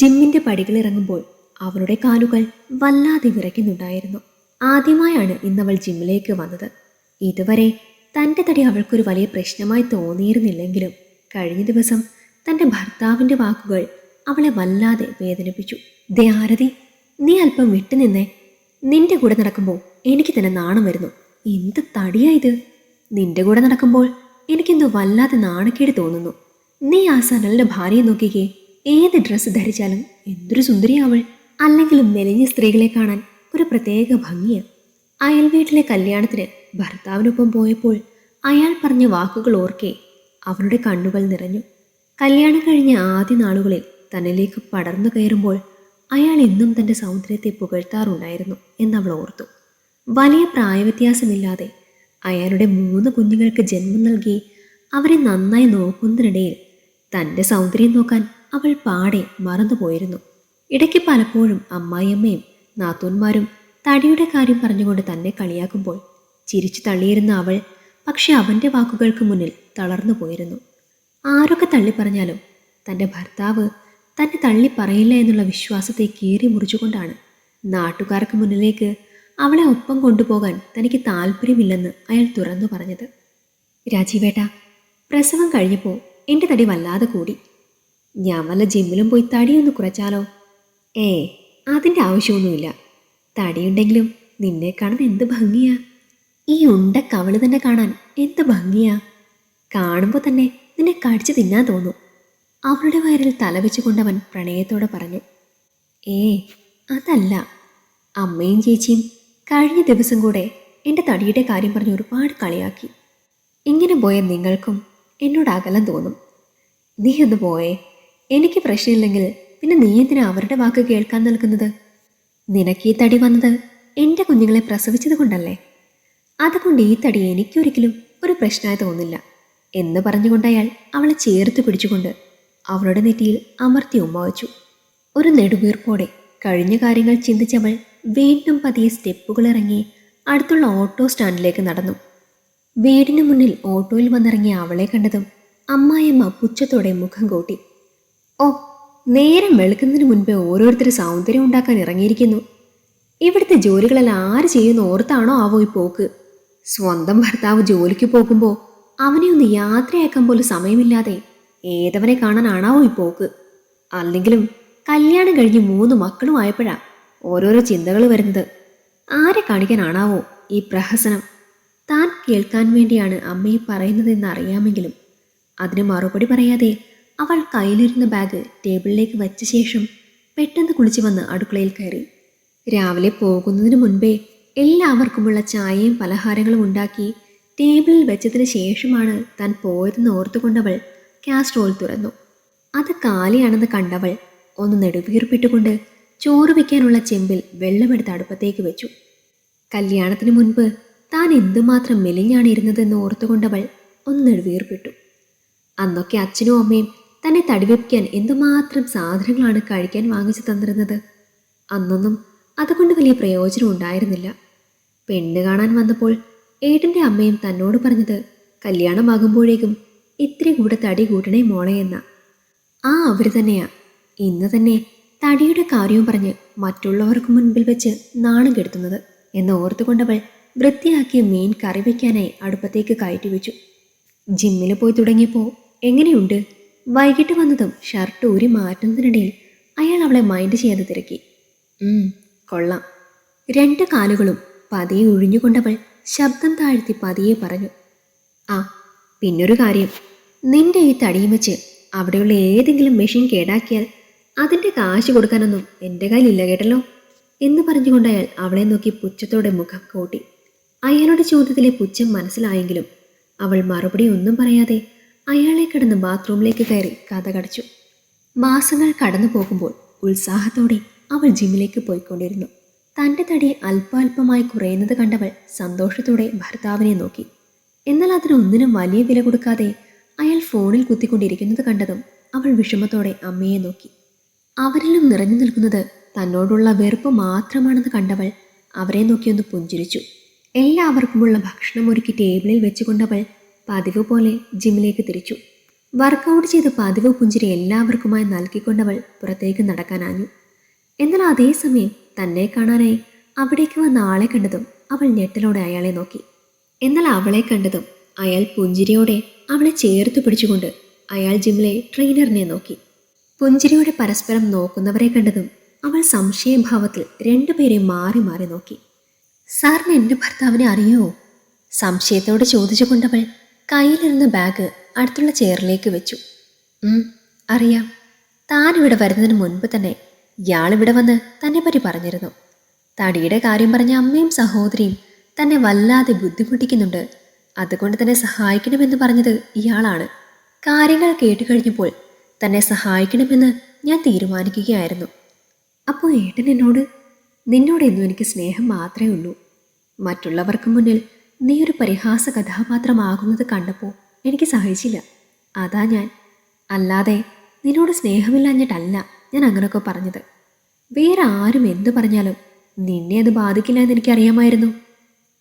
ജിമ്മിന്റെ പടികളിറങ്ങുമ്പോൾ അവളുടെ കാലുകൾ വല്ലാതെ വിറയ്ക്കുന്നുണ്ടായിരുന്നു. ആദ്യമായാണ് ഇന്നവൾ ജിമ്മിലേക്ക് വന്നത്. ഇതുവരെ തന്റെ തടി അവൾക്കൊരു വലിയ പ്രശ്നമായി തോന്നിയിരുന്നില്ലെങ്കിലും കഴിഞ്ഞ ദിവസം തന്റെ ഭർത്താവിന്റെ വാക്കുകൾ അവളെ വല്ലാതെ വേദനിപ്പിച്ചു. ദേ ആരതി നീ അല്പം വിട്ടുനിന്നേ നിന്റെ കൂടെ നടക്കുമ്പോൾ എനിക്ക് തന്നെ നാണം വരുന്നു. എന്ത് തടിയാ ഇത്? നിന്റെ കൂടെ നടക്കുമ്പോൾ എനിക്കെന്തോ വല്ലാതെ നാണക്കേട് തോന്നുന്നു. നീ ആ സനലിന്റെ ഭാര്യയെ നോക്കിക്കേ. ഏത് ഡ്രസ്സ് ധരിച്ചാലും എന്തൊരു സുന്ദരിയാവൾ അല്ലെങ്കിലും മെലിഞ്ഞ സ്ത്രീകളെ കാണാൻ ഒരു പ്രത്യേക ഭംഗിയാ. അയൽ വീട്ടിലെ കല്യാണത്തിന് ഭർത്താവിനൊപ്പം പോയപ്പോൾ അയാൾ പറഞ്ഞ വാക്കുകൾ ഓർക്കെ അവരുടെ കണ്ണുകൾ നിറഞ്ഞു. കല്യാണം കഴിഞ്ഞ ആദ്യ നാളുകളിൽ തന്നിലേക്ക് പടർന്നു കയറുമ്പോൾ അയാൾ എന്നും തന്റെ സൗന്ദര്യത്തെ പുകഴ്ത്താറുണ്ടായിരുന്നു എന്നവൾ ഓർത്തു. വലിയ പ്രായവ്യത്യാസമില്ലാതെ അയാളുടെ മൂന്ന് കുഞ്ഞുങ്ങൾക്ക് ജന്മം നൽകി അവരെ നന്നായി നോക്കുന്നതിനിടയിൽ തന്റെ സൗന്ദര്യം നോക്കാൻ അവൾ പാടെ മറന്നുപോയിരുന്നു ഇടയ്ക്ക് പലപ്പോഴും അമ്മായിയമ്മയും നാത്തൂന്മാരും തടിയുടെ കാര്യം പറഞ്ഞുകൊണ്ട് തന്നെ കളിയാക്കുമ്പോൾ ചിരിച്ചു തള്ളിയിരുന്ന അവൾ പക്ഷെ അവന്റെ വാക്കുകൾക്ക് മുന്നിൽ തളർന്നു പോയിരുന്നു. ആരൊക്കെ തള്ളി പറഞ്ഞാലും തന്റെ ഭർത്താവ് തന്നെ തള്ളി പറയില്ല എന്നുള്ള വിശ്വാസത്തെ കീറി മുറിച്ചുകൊണ്ടാണ് നാട്ടുകാർക്ക് മുന്നിലേക്ക് അവളെ ഒപ്പം കൊണ്ടുപോകാൻ തനിക്ക് താല്പര്യമില്ലെന്ന് അയാൾ തുറന്നു പറഞ്ഞത്. രാജീവേട്ട പ്രസവം കഴിഞ്ഞപ്പോൾ എന്റെ തടി വല്ലാതെ കൂടി. ഞാൻ വല്ല ജിമ്മിലും പോയി തടിയൊന്ന് കുറച്ചാലോ? ഏ അതിന്റെ ആവശ്യമൊന്നുമില്ല. തടിയുണ്ടെങ്കിലും നിന്നെ കാണാൻ എന്ത് ഭംഗിയാ? ഈ ഉണ്ട കവൾ തന്നെ കാണാൻ എന്ത് ഭംഗിയാ? കാണുമ്പോൾ തന്നെ നിന്നെ കടിച്ചു തിന്നാൻ തോന്നും. അവളുടെ വയറിൽ തലവെച്ചുകൊണ്ടവൻ പ്രണയത്തോടെ പറഞ്ഞു ഏ അതല്ല. അമ്മയും ചേച്ചിയും കഴിഞ്ഞ ദിവസം കൂടെ എന്റെ തടിയുടെ കാര്യം പറഞ്ഞ് ഒരുപാട് കളിയാക്കി. ഇങ്ങനെ പോയ നിങ്ങൾക്കും എന്നോട് അകലം തോന്നും. നീ ഒന്ന് പോയേ. എനിക്ക് പ്രശ്നമില്ലെങ്കിൽ പിന്നെ നീ എന്തിനാ അവരുടെ വാക്ക് കേൾക്കാൻ നിൽക്കുന്നത്? നിനക്ക് ഈ തടി വന്നത് എന്റെ കുഞ്ഞുങ്ങളെ പ്രസവിച്ചത് കൊണ്ടല്ലേ? അതുകൊണ്ട് ഈ തടി എനിക്കൊരിക്കലും ഒരു പ്രശ്നമായി തോന്നില്ല എന്ന് പറഞ്ഞുകൊണ്ട് അയാൾ അവളെ ചേർത്ത് പിടിച്ചുകൊണ്ട് അവളുടെ നെറ്റിയിൽ അമർത്തി ഉമ്മ വച്ചു. ഒരു നെടുവീർപ്പോടെ കഴിഞ്ഞ കാര്യങ്ങൾ ചിന്തിച്ചവൾ വീണ്ടും പതിയെ സ്റ്റെപ്പുകൾ ഇറങ്ങി അടുത്തുള്ള ഓട്ടോ സ്റ്റാൻഡിലേക്ക് നടന്നു. വീടിന് മുന്നിൽ ഓട്ടോയിൽ വന്നിറങ്ങിയ അവളെ കണ്ടതും അമ്മായിയമ്മ പുച്ഛത്തോടെ മുഖം കൂട്ടി. ഓ നേരം വെളുക്കുന്നതിന് മുൻപേ ഓരോരുത്തർ സൗന്ദര്യം ഉണ്ടാക്കാൻ ഇറങ്ങിയിരിക്കുന്നു. ഇവിടുത്തെ ജോലികളെല്ലാം ആര് ചെയ്യുന്ന ഓർത്താണോ ആവോ ഈ പോക്ക്? സ്വന്തം ഭർത്താവ് ജോലിക്ക് പോകുമ്പോൾ അവനെ ഒന്ന് യാത്രയാക്കാൻ പോലും സമയമില്ലാതെ ഏതവനെ കാണാനാണാവോ ഈ പോക്ക്? അല്ലെങ്കിലും കല്യാണം കഴിഞ്ഞ് മൂന്ന് മക്കളും ആയപ്പോഴാ ഓരോരോ ചിന്തകൾ വരുന്നത്. ആരെ കാണിക്കാനാണാവോ ഈ പ്രഹസനം? താൻ കേൾക്കാൻ വേണ്ടിയാണ് അമ്മയെ പറയുന്നതെന്ന് അറിയാമെങ്കിലും അതിന് മറുപടി പറയാതെ അവൾ കയ്യിലിരുന്ന ബാഗ് ടേബിളിലേക്ക് വച്ച ശേഷം പെട്ടെന്ന് കുളിച്ചു വന്ന് അടുക്കളയിൽ കയറി. രാവിലെ പോകുന്നതിന് മുൻപേ എല്ലാവർക്കുമുള്ള ചായയും പലഹാരങ്ങളും ഉണ്ടാക്കി ടേബിളിൽ വെച്ചതിന് ശേഷമാണ് താൻ പോയതെന്ന് ഓർത്തുകൊണ്ടവൾ കാസ്ട്രോൾ തുറന്നു. അത് കാലിയാണെന്ന് കണ്ടവൾ ഒന്ന് നെടുവീർപ്പിട്ടുകൊണ്ട് ചോറ് വയ്ക്കാനുള്ള ചെമ്പിൽ വെള്ളമെടുത്ത് അടുപ്പത്തേക്ക് വെച്ചു. കല്യാണത്തിന് മുൻപ് താൻ എന്തുമാത്രം മെലിഞ്ഞാണ് ഇരുന്നതെന്ന് ഓർത്തുകൊണ്ടവൾ ഒന്ന് നെടുവീർപ്പിട്ടു. അന്നൊക്കെ അച്ഛനും അമ്മയും തന്നെ തടിവെപ്പിക്കാൻ എന്തുമാത്രം സാധനങ്ങളാണ് കഴിക്കാൻ വാങ്ങിച്ചു തന്നിരുന്നത്? അന്നൊന്നും അതുകൊണ്ട് വലിയ പ്രയോജനം ഉണ്ടായിരുന്നില്ല. പെണ്ണ് കാണാൻ വന്നപ്പോൾ ഏട്ടന്റെ അമ്മയും തന്നോട് പറഞ്ഞത് കല്യാണമാകുമ്പോഴേക്കും ഇത്തിരി കൂടെ തടി കൂട്ടണേ മോളെ എന്ന. ആ അവർ തന്നെയാ. ഇന്ന് തന്നെ തടിയുടെ കാര്യവും പറഞ്ഞ് മറ്റുള്ളവർക്ക് മുൻപിൽ വെച്ച് നാണം കെടുത്തുന്നത് എന്ന് ഓർത്തുകൊണ്ടവൾ വൃത്തിയാക്കിയ മീൻ കറി വയ്ക്കാനായി അടുപ്പത്തേക്ക് കയറ്റി വെച്ചു. ജിമ്മിൽ പോയി തുടങ്ങിയപ്പോൾ എങ്ങനെയുണ്ട്? വൈകിട്ട് വന്നതും ഷർട്ട് ഊരി മാറ്റുന്നതിനിടയിൽ അയാൾ അവളെ മൈൻഡ് ചെയ്യാതെ തിരക്കി. "ഉം, കൊള്ളാം. രണ്ട് കാലുകളും പതിയെ ഒഴിഞ്ഞുകൊണ്ടവൾ ശബ്ദം താഴ്ത്തി പതിയെ പറഞ്ഞു ആ പിന്നൊരു കാര്യം. നിന്റെ ഈ തടിയും വെച്ച് അവിടെയുള്ള ഏതെങ്കിലും മെഷീൻ കേടാക്കിയാൽ അതിന്റെ കാശ് കൊടുക്കാനൊന്നും എന്റെ കയ്യിലില്ല കേട്ടല്ലോ? എന്ന് പറഞ്ഞുകൊണ്ട് അയാൾ അവളെ നോക്കി പുച്ഛത്തോടെ മുഖം കൂട്ടി. അയാളുടെ ചോദ്യത്തിലെ പുച്ഛം മനസ്സിലായെങ്കിലും അവൾ മറുപടി ഒന്നും പറയാതെ അയാളെ കിടന്ന് ബാത്റൂമിലേക്ക് കയറി കഥ കടച്ചു. മാസങ്ങൾ കടന്നു പോകുമ്പോൾ ഉത്സാഹത്തോടെ അവൾ ജിമ്മിലേക്ക് പോയിക്കൊണ്ടിരുന്നു. തന്റെ തടി അല്പാൽപമായി കുറയുന്നത് കണ്ടവൾ സന്തോഷത്തോടെ ഭർത്താവിനെ നോക്കി. എന്നാൽ അതിനൊന്നിനും വലിയ വില കൊടുക്കാതെ അയാൾ ഫോണിൽ കുത്തിക്കൊണ്ടിരിക്കുന്നത് കണ്ടതും അവൾ വിഷമത്തോടെ അമ്മയെ നോക്കി. അവരിലും നിറഞ്ഞു നിൽക്കുന്നത് തന്നോടുള്ള വെറുപ്പ് മാത്രമാണെന്ന് കണ്ടവൾ അവരെ നോക്കിയൊന്ന് പുഞ്ചിരിച്ചു. എല്ലാവർക്കുമുള്ള ഭക്ഷണം ഒരുക്കി ടേബിളിൽ വെച്ചുകൊണ്ടവൾ പതിവ് പോലെ ജിമ്മിലേക്ക് തിരിച്ചു. വർക്കൗട്ട് ചെയ്ത് പതിവ് പുഞ്ചിരി എല്ലാവർക്കുമായി നൽകിക്കൊണ്ടവൾ പുറത്തേക്ക് നടക്കാനാഞ്ഞു. എന്നാൽ അതേസമയം തന്നെ കാണാനായി അവിടേക്ക് വന്ന ആളെ കണ്ടതും അവൾ ഞെട്ടലോടെ അയാളെ നോക്കി. എന്നാൽ അവളെ കണ്ടതും അയാൾ പുഞ്ചിരിയോടെ അവളെ ചേർത്ത് പിടിച്ചുകൊണ്ട് അയാൾ ജിമ്മിലെ ട്രെയിനറിനെ നോക്കി. പുഞ്ചിരിയോടെ പരസ്പരം നോക്കുന്നവരെ കണ്ടതും അവൾ സംശയഭാവത്തിൽ രണ്ടുപേരെയും മാറി മാറി നോക്കി. സാറിന് എന്റെ ഭർത്താവിനെ അറിയോ? സംശയത്തോടെ ചോദിച്ചുകൊണ്ടവൾ കയ്യിലിരുന്ന ബാഗ് അടുത്തുള്ള ചെയറിലേക്ക് വെച്ചു. അറിയാം. താൻ ഇവിടെ വരുന്നതിന് മുൻപ് തന്നെ ഇയാളിവിടെ വന്ന് തന്നെ പറ്റി പറഞ്ഞിരുന്നു. തടിയുടെ കാര്യം പറഞ്ഞ അമ്മയും സഹോദരിയും തന്നെ വല്ലാതെ ബുദ്ധിമുട്ടിക്കുന്നുണ്ട്. അതുകൊണ്ട് തന്നെ സഹായിക്കണമെന്ന് പറഞ്ഞത് ഇയാളാണ്. കാര്യങ്ങൾ കേട്ട് കഴിഞ്ഞപ്പോൾ തന്നെ സഹായിക്കണമെന്ന് ഞാൻ തീരുമാനിക്കുകയായിരുന്നു. അപ്പോൾ ഏട്ടൻ എന്നോട് നിന്നോട് ഇന്നും എനിക്ക് സ്നേഹം മാത്രമേ ഉള്ളൂ. മറ്റുള്ളവർക്ക് മുന്നിൽ നീ ഒരു പരിഹാസ കഥാപാത്രമാകുന്നത് കണ്ടപ്പോൾ എനിക്ക് സഹിച്ചില്ല. അതാ ഞാൻ. അല്ലാതെ നിന്നോട് സ്നേഹമില്ലാഞ്ഞിട്ടല്ല ഞാൻ അങ്ങനെയൊക്കെ പറഞ്ഞത്. വേറെ ആരും എന്തു പറഞ്ഞാലും നിന്നെ അത് ബാധിക്കില്ല എന്ന് എനിക്കറിയാമായിരുന്നു.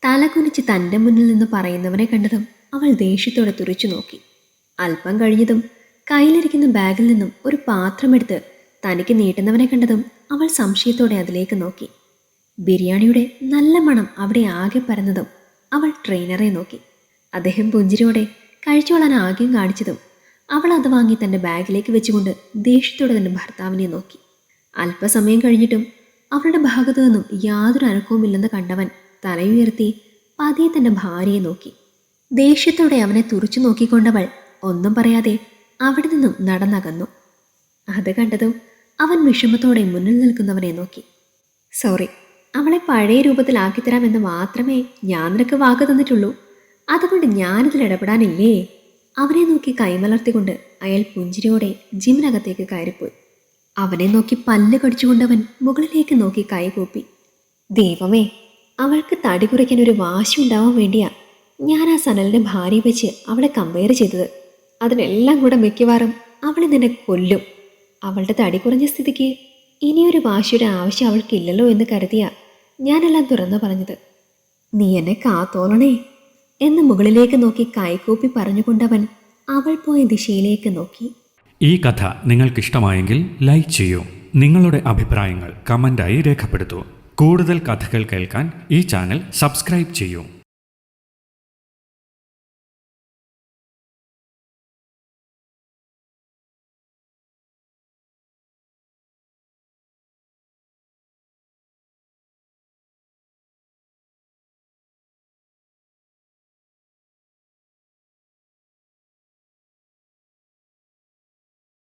തലകുനിച്ച് തന്റെ മുന്നിൽ നിന്ന് പറയുന്നവനെ കണ്ടതും അവൾ ദേഷ്യത്തോടെ തുറച്ചു നോക്കി. അല്പം കഴിഞ്ഞതും കയ്യിലിരിക്കുന്ന ബാഗിൽ നിന്നും ഒരു പാത്രമെടുത്ത് തനിക്ക് നീട്ടുന്നവനെ കണ്ടതും അവൾ സംശയത്തോടെ അതിലേക്ക് നോക്കി. ബിരിയാണിയുടെ നല്ല മണം അവിടെ ആകെ പരന്നതും അവൾ ട്രെയിനറെ നോക്കി. അദ്ദേഹം പുഞ്ചിരിയോടെ കഴിച്ചോളാൻ ആഗ്യം കാണിച്ചതും അവൾ അത് വാങ്ങി തന്റെ ബാഗിലേക്ക് വെച്ചുകൊണ്ട് ദേഷ്യത്തോടെ തന്റെ ഭർത്താവിനെ നോക്കി. അല്പസമയം കഴിഞ്ഞിട്ടും അവളുടെ ഭാഗത്തു നിന്നും യാതൊരു അനക്കവുമില്ലെന്ന് കണ്ടവൻ തലയുയർത്തി പതിയെ തന്റെ ഭാര്യയെ നോക്കി. ദേഷ്യത്തോടെ അവനെ തുറച്ചു നോക്കിക്കൊണ്ടവൾ ഒന്നും പറയാതെ അവിടെ നിന്നും നടന്നകന്നു. അത് കണ്ടതും അവൻ വിഷമത്തോടെ മുന്നിൽ നിൽക്കുന്നവനെ നോക്കി. സോറി അവളെ പഴയ രൂപത്തിലാക്കിത്തരാമെന്ന് മാത്രമേ ഞാൻ നിനക്ക് വാക്ക് തന്നിട്ടുള്ളൂ. അതുകൊണ്ട് ഞാനിതിൽ ഇടപെടാനില്ലേ? അവനെ നോക്കി കൈമലർത്തിക്കൊണ്ട് അയാൾ പുഞ്ചിരിയോടെ ജിമ്മിനകത്തേക്ക് കയറിപ്പോയി. അവനെ നോക്കി പല്ല് കടിച്ചുകൊണ്ടവൻ മുകളിലേക്ക് നോക്കി കൈകൂപ്പി ദൈവമേ അവൾക്ക് തടി കുറയ്ക്കാൻ ഒരു വാശി ഉണ്ടാവാൻ വേണ്ടിയാ ഞാൻ ആ സനലിന്റെ ഭാര്യ വെച്ച് അവളെ കമ്പയർ ചെയ്തത്. അതിനെല്ലാം കൂടെ മിക്കവാറും അവളെ നിന്നെ കൊല്ലും. അവളുടെ തടി കുറഞ്ഞ സ്ഥിതിക്ക് ഇനിയൊരു വാശിയുടെ ആവശ്യം അവൾക്കില്ലല്ലോ എന്ന് കരുതിയ ഞാനെല്ലാം തുറന്നു പറഞ്ഞത്. നീ എന്നെ കാത്തോളണേ എന്ന് മുകളിലേക്ക് നോക്കി കൈകൂപ്പി പറഞ്ഞുകൊണ്ടവൻ അവൾ പോയ ദിശയിലേക്ക് നോക്കി. ഈ കഥ നിങ്ങൾക്കിഷ്ടമായെങ്കിൽ ലൈക്ക് ചെയ്യൂ. നിങ്ങളുടെ അഭിപ്രായങ്ങൾ കമന്റായി രേഖപ്പെടുത്തൂ. കൂടുതൽ കഥകൾ കേൾക്കാൻ ഈ ചാനൽ സബ്സ്ക്രൈബ് ചെയ്യൂ.